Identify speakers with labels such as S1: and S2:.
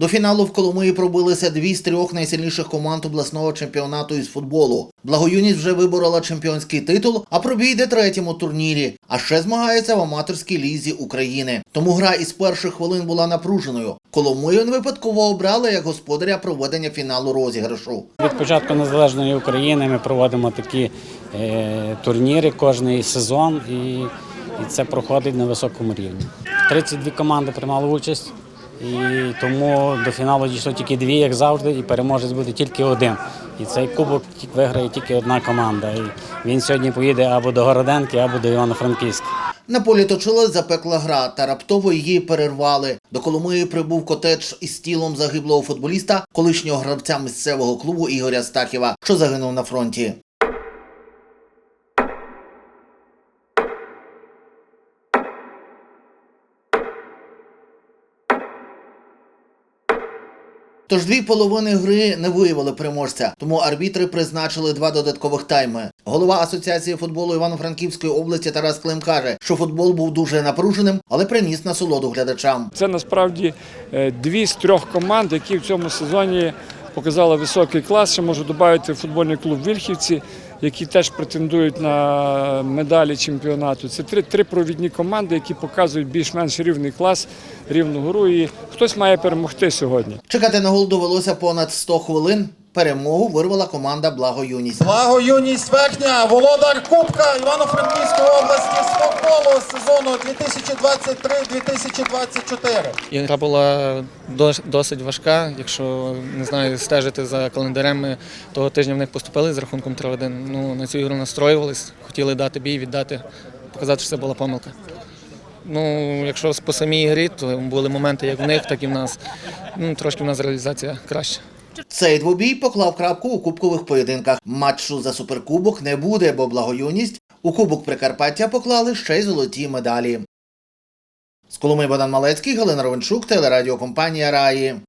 S1: До фіналу в Коломиї пробилися дві з трьох найсильніших команд обласного чемпіонату із футболу. Благоюність вже виборола чемпіонський титул, а пробій йде третім турнірі. А ще змагається в аматорській лізі України. Тому гра із перших хвилин була напруженою. Коломию випадково обрали як господаря проведення фіналу розіграшу.
S2: Від початку незалежної України ми проводимо такі е, турніри кожний сезон, і, і це проходить на високому рівні. 32 команди приймали участь, і тому до фіналу дійшло тільки дві, як завжди, і переможець буде тільки один. І цей кубок виграє тільки одна команда. І він сьогодні поїде або до Городенки, або до Івано-Франківська.
S1: На полі точилась запекла гра, та раптово її перервали. До Коломиї прибув котедж із тілом загиблого футболіста, колишнього гравця місцевого клубу Ігоря Стахіва, що загинув на фронті. Тож дві половини гри не виявили переможця, тому арбітри призначили два додаткових тайми. Голова Асоціації футболу Івано-Франківської області Тарас Клим каже, що футбол був дуже напруженим, але приніс насолоду глядачам.
S3: Це насправді е, дві з трьох команд, які в цьому сезоні показали високий клас. Ще можу додати футбольний клуб Вільхівці, які теж претендують на медалі чемпіонату. Це три, три провідні команди, які показують більш-менш рівний клас, рівну гру. І хтось має перемогти сьогодні.
S1: Чекати на гол довелося понад 100 хвилин. Перемогу вирвала команда Благо Юність.
S4: Благо юність верхня, володар Кубка Івано-Франківської області футболу сезону 2023-2024.
S5: І гра була досить важка. Якщо не знаю, стежити за календарем, того тижня в них поступили з рахунком 3-1. Ну, на цю ігру настроювались, хотіли дати бій, віддати, показати, що це була помилка. Ну, якщо по самій грі, то були моменти як в них, так і в нас. Ну, трошки в нас реалізація краща.
S1: Цей двобій поклав крапку у кубкових поєдинках. Матчу за суперкубок не буде, бо благоюність у кубок Прикарпаття поклали ще й золоті медалі. З Коломи Богдан Малецький, Галина Ровенчук, телерадіокомпанія Раї.